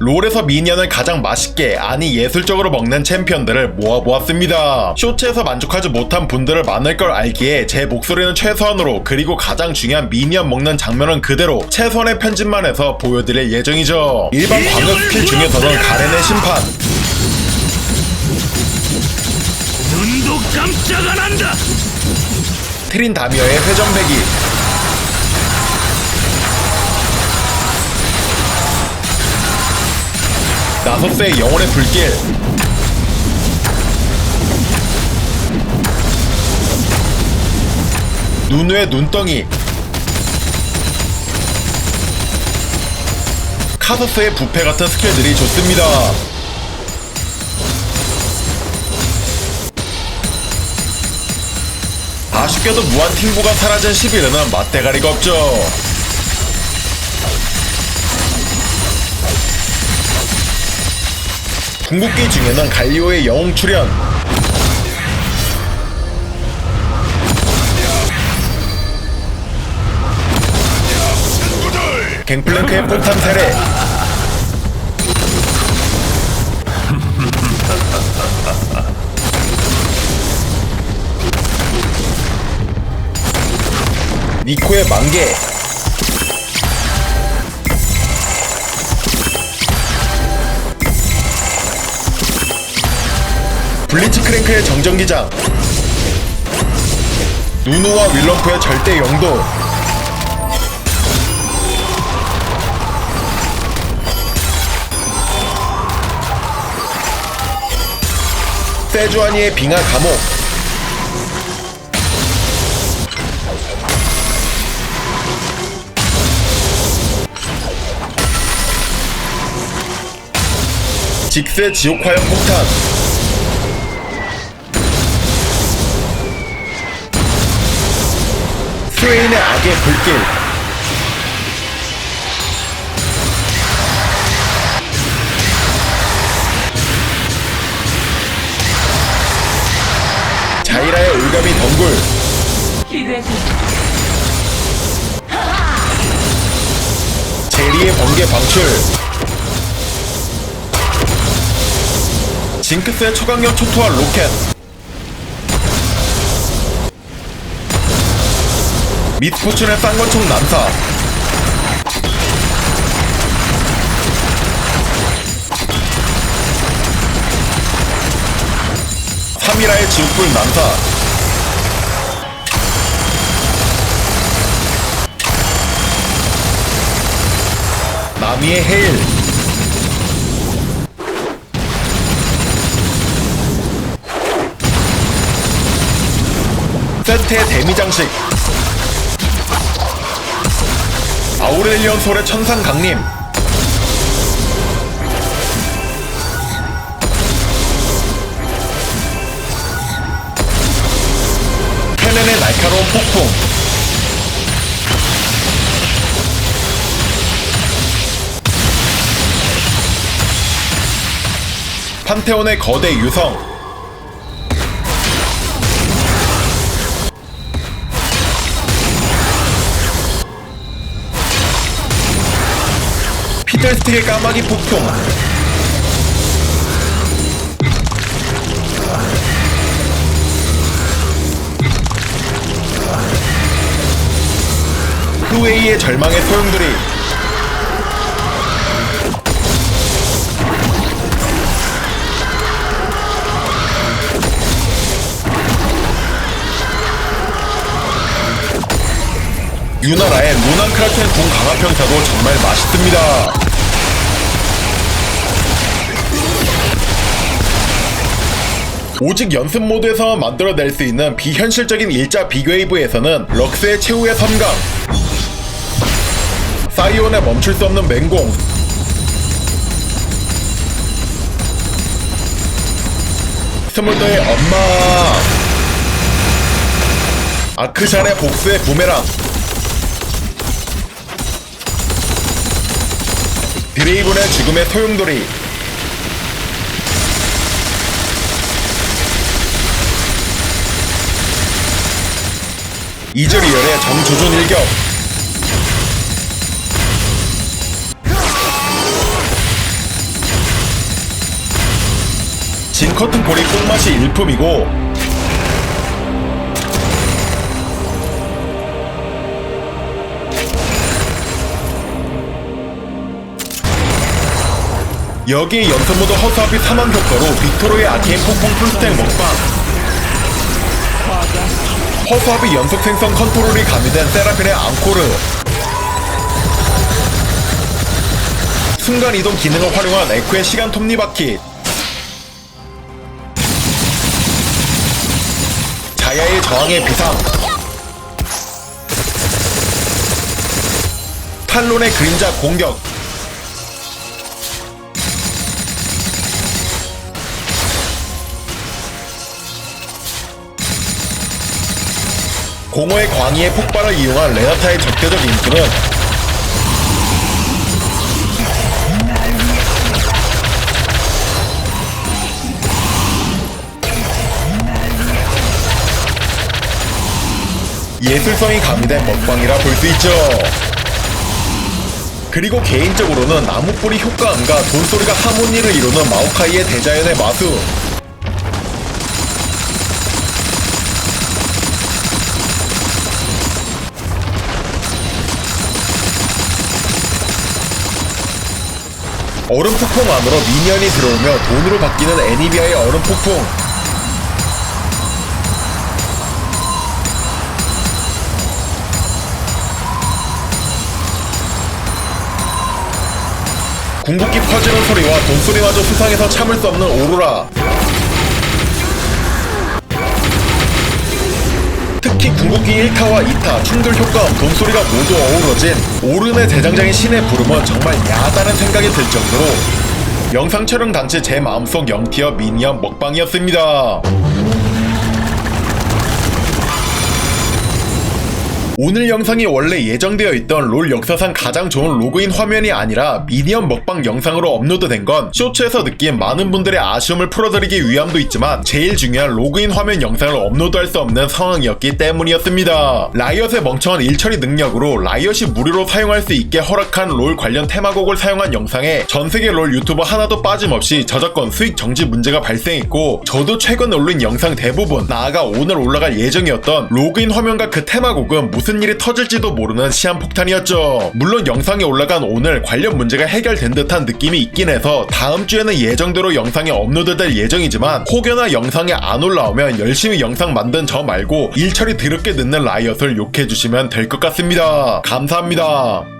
롤에서 미니언을 가장 맛있게 아니 예술적으로 먹는 챔피언들을 모아보았습니다. 쇼츠에서 만족하지 못한 분들을 많을 걸 알기에 제 목소리는 최소한으로 그리고 가장 중요한 미니언 먹는 장면은 그대로 최선의 편집만 해서 보여드릴 예정이죠. 일반 광역 스킬 중에서는 가렌의 심판, 눈도 깜짝 안 한다. 트린 다미어의 회전배기, 나서스의 영혼의 불길, 눈의 눈덩이, 카서스의 부패 같은 스킬들이 좋습니다. 아쉽게도 무한 팅보가 사라진 11회는 맞대가리가 없죠. 궁극기 중에는 갈리오의 영웅 출현, 갱플랭크의 폭탄 세례, 니코의 만개, 블리츠 크랭크의 정전기장, 누누와 윌럼프의 절대 영도, 세주아니의 빙하 감옥, 직세 지옥화형 폭탄 스웨인의 악의 불길. 자이라의 올가미 덩굴. 제리의 번개 방출. 징크스의 초강력 초토화 로켓 미스포춘의 쌍권총 난사. 사미라의 지옥불 난사. 나미의 헤일 세트의 데미 장식 아우렐리온 솔의 천상 강림. 헬렌의 날카로운 폭풍. 판테온의 거대 유성 피들스틱의 까마귀 폭풍. 후웨이의 절망의 소용돌이 유나라의 루난크라켄 궁 강화평타도 정말 맛있습니다. 오직 연습 모드에서만 만들어낼 수 있는 비현실적인 일자 비웨이브에서는 럭스의 최후의 섬광 사이온의 멈출 수 없는 맹공 스몰더의 엄마 아크샨의 복수의 부메랑 드레이븐의 지금의 토용돌이. 2절 2열의 정조준 일격. 진커튼 볼이 꽃맛이 일품이고 여기에 연습모드 허수아비 3만 효과로 빅토르의 아케인 폭풍 풀스택 먹방. 허수아비 연속 생성 컨트롤이 가미된 세라핀의 앙코르. 순간이동 기능을 활용한 에코의 시간 톱니바퀴. 자야의 저항의 비상. 탈론의 그림자 공격 공허의 광희의 폭발을 이용한 레나타의 적대적 인수는 예술성이 가미된 먹방이라 볼 수 있죠. 그리고 개인적으로는 나무뿌리 효과음과 돈소리가 하모니를 이루는 마오카이의 대자연의 마수 얼음 폭풍 안으로 미니언이 들어오며 돈으로 바뀌는 애니비아의 얼음 폭풍. 궁극기 퍼지는 소리와 돈소리마저 수상해서 참을 수 없는 오로라 특히 궁극기 1타와 2타, 충돌 효과음, 돈소리가 모두 어우러진 오른의 대장장인 신의 부름은 정말 야하다는 생각이 들 정도로 영상 촬영 당시 제 마음속 0티어 미니언 먹방이었습니다. 오늘 영상이 원래 예정되어 있던 롤 역사상 가장 좋은 로그인 화면이 아니라 미니언 먹방 영상으로 업로드된 건 쇼츠에서 느낀 많은 분들의 아쉬움을 풀어드리기 위함도 있지만 제일 중요한 로그인 화면 영상을 업로드할 수 없는 상황이었기 때문이었습니다. 라이엇의 멍청한 일처리 능력으로 라이엇이 무료로 사용할 수 있게 허락한 롤 관련 테마곡을 사용한 영상에 전 세계 롤 유튜버 하나도 빠짐없이 저작권 수익 정지 문제가 발생했고 저도 최근 올린 영상 대부분 나아가 오늘 올라갈 예정이었던 로그인 화면과 그 테마곡은 무슨 일이 터질지도 모르는 시한폭탄이었죠. 물론 영상이 올라간 오늘 관련 문제가 해결된 듯한 느낌이 있긴 해서 다음 주에는 예정대로 영상이 업로드될 예정이지만 혹여나 영상이 안 올라오면 열심히 영상 만든 저 말고 일처리 드럽게 늦는 라이엇을 욕해주시면 될 것 같습니다. 감사합니다.